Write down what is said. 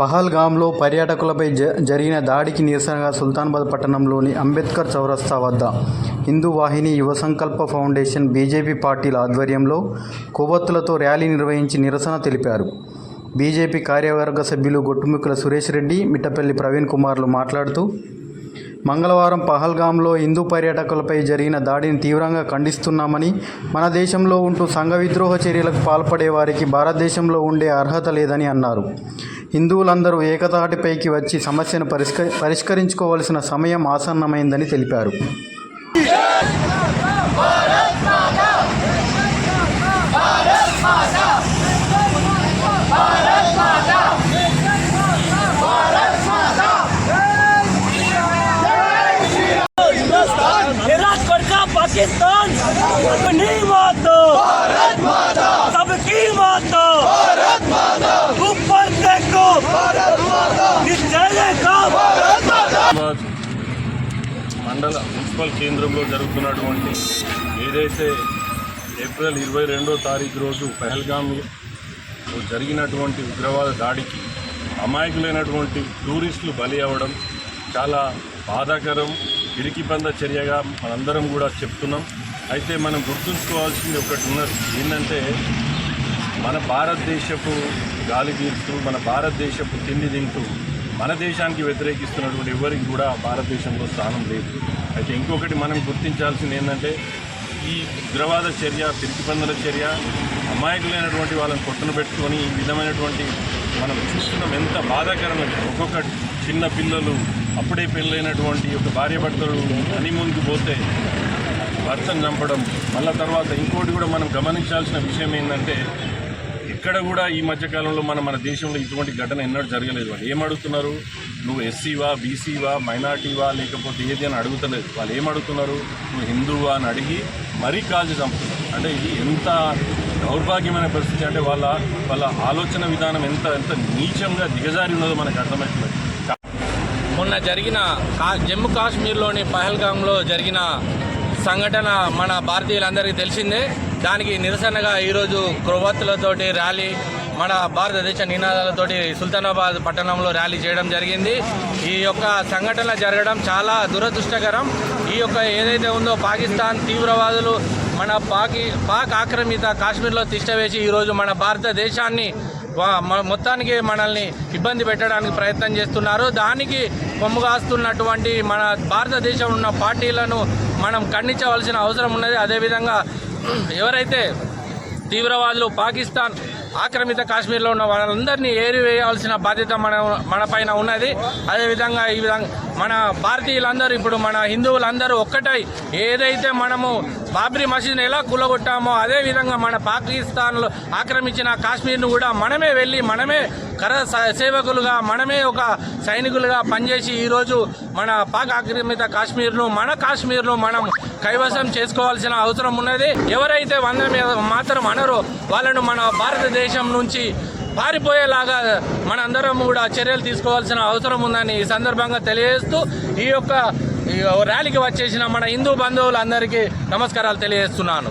పహల్గామ్లో పర్యాటకులపై జ జరిగిన దాడికి నిరసనగా సుల్తాన్బాద్ పట్టణంలోని అంబేద్కర్ చౌరస్తా వద్ద హిందూ వాహిని యువ సంకల్ప ఫౌండేషన్ బీజేపీ పార్టీల ఆధ్వర్యంలో కొవ్వొత్తులతో ర్యాలీ నిర్వహించి నిరసన తెలిపారు. బీజేపీ కార్యవర్గ సభ్యులు గొట్టుముక్కుల సురేష్ రెడ్డి మిట్టపల్లి ప్రవీణ్ కుమార్లు మాట్లాడుతూ మంగళవారం పహల్గాంలో హిందూ పర్యాటకులపై జరిగిన దాడిని తీవ్రంగా ఖండిస్తున్నామని మన దేశంలో ఉంటూ సంఘ విద్రోహ చర్యలకు పాల్పడే వారికి భారతదేశంలో ఉండే అర్హత లేదని అన్నారు. హిందువులందరూ ఏకతాటిపైకి వచ్చి సమస్యను పరిష్క పరిష్కరించుకోవాల్సిన సమయం ఆసన్నమైందని తెలిపారు विराट कोहली का पाकिस्तान अपनी मौत మండల మున్సిపల్ కేంద్రంలో జరుగుతున్నటువంటి ఏదైతే ఏప్రిల్ ఇరవై రెండో తారీఖు రోజు పహల్గామ్లో జరిగినటువంటి ఉగ్రవాద దాడికి అమాయకులైనటువంటి టూరిస్టులు బలి అవ్వడం చాలా బాధాకరం ఇరికిబంద చర్యగా మనందరం కూడా చెప్తున్నాం. అయితే మనం గుర్తుంచుకోవాల్సింది ఒకటి ఉన్నది ఏంటంటే మన భారతదేశపు గాలి తీరుతూ మన భారతదేశపు తిండి తింటూ మన దేశానికి వ్యతిరేకిస్తున్నటువంటి ఎవరికి కూడా భారతదేశంలో స్థానం లేదు. అయితే ఇంకొకటి మనం గుర్తించాల్సింది ఏంటంటే ఈ ఉగ్రవాద చర్య పిరికిపందుల చర్య అమాయకులైనటువంటి వాళ్ళని కొట్టును పెట్టుకొని ఈ విధమైనటువంటి మనం చూస్తున్నాం. ఎంత బాధాకరంగా ఒక్కొక్క చిన్న పిల్లలు అప్పుడే పెళ్ళైనటువంటి ఒక భార్యాభర్తలు హనీమూన్కి పోతే భర్తను చంపడం మళ్ళా తర్వాత ఇంకోటి కూడా మనం గమనించాల్సిన విషయం ఏంటంటే ఎక్కడ కూడా ఈ మధ్యకాలంలో మన మన దేశంలో ఇటువంటి ఘటన ఎన్నడూ జరగలేదు వాళ్ళు. ఏం అడుగుతున్నారు? నువ్వు ఎస్సీవా బీసీవా మైనార్టీవా లేకపోతే ఏది అని అడుగుతలేదు. వాళ్ళు ఏం అడుగుతున్నారు? నువ్వు హిందువా అని అడిగి మరీ కాల్చి చంపుతున్నారు. అంటే ఇది ఎంత దౌర్భాగ్యమైన పరిస్థితి అంటే వాళ్ళ వాళ్ళ ఆలోచన విధానం ఎంత ఎంత నీచంగా దిగజారి ఉన్నదో మనకు అర్థమవుతుంది. మొన్న జరిగిన జమ్మూ కాశ్మీర్లోని పహల్గాంలో జరిగిన సంఘటన మన భారతీయులందరికీ తెలిసిందే. దానికి నిరసనగా ఈరోజు క్రొవ్వత్తులతోటి ర్యాలీ మన భారతదేశ నినాదాలతోటి సుల్తానాబాద్ పట్టణంలో ర్యాలీ చేయడం జరిగింది. ఈ యొక్క సంఘటన జరగడం చాలా దురదృష్టకరం. ఈ యొక్క ఏదైతే ఉందో పాకిస్తాన్ తీవ్రవాదులు మన పాకి పాక్ ఆక్రమిత కాశ్మీర్లో తిష్టవేసి ఈరోజు మన భారతదేశాన్ని మొత్తానికి మనల్ని ఇబ్బంది పెట్టడానికి ప్రయత్నం చేస్తున్నారు. దానికి కొమ్ముగాస్తున్నటువంటి మన భారతదేశం ఉన్న పార్టీలను మనం ఖండించవలసిన అవసరం ఉన్నది. అదేవిధంగా ఎవరైతే తీవ్రవాదులు పాకిస్తాన్ ఆక్రమిత కాశ్మీర్లో ఉన్న వాళ్ళందరినీ ఏరివేయాల్సిన బాధ్యత మన మన పైన ఉన్నది. అదేవిధంగా ఈ విధంగా మన భారతీయులందరూ ఇప్పుడు మన హిందువులందరూ ఒక్కటై ఏదైతే మనము బాబ్రీ మసీద్ని ఎలా కూలగొట్టామో అదే విధంగా మన పాకిస్తాన్లో ఆక్రమించిన కాశ్మీర్ను కూడా మనమే వెళ్ళి మనమే కర స- సేవకులుగా మనమే ఒక సైనికులుగా పనిచేసి ఈరోజు మన పాక్ ఆక్రమిత కాశ్మీర్ను మన కాశ్మీర్ను మనం కైవసం చేసుకోవాల్సిన అవసరం ఉన్నది. ఎవరైతే వంద మీద మాత్రం అనరో వాళ్ళను మన భారతదేశం నుంచి పారిపోయేలాగా మనందరం కూడా చర్యలు తీసుకోవాల్సిన అవసరం ఉందని ఈ సందర్భంగా తెలియజేస్తూ ఈ యొక్క ఈ ర్యాలీకి వచ్చేసిన మన హిందూ బంధువులందరికీ నమస్కారాలు తెలియజేస్తున్నాను.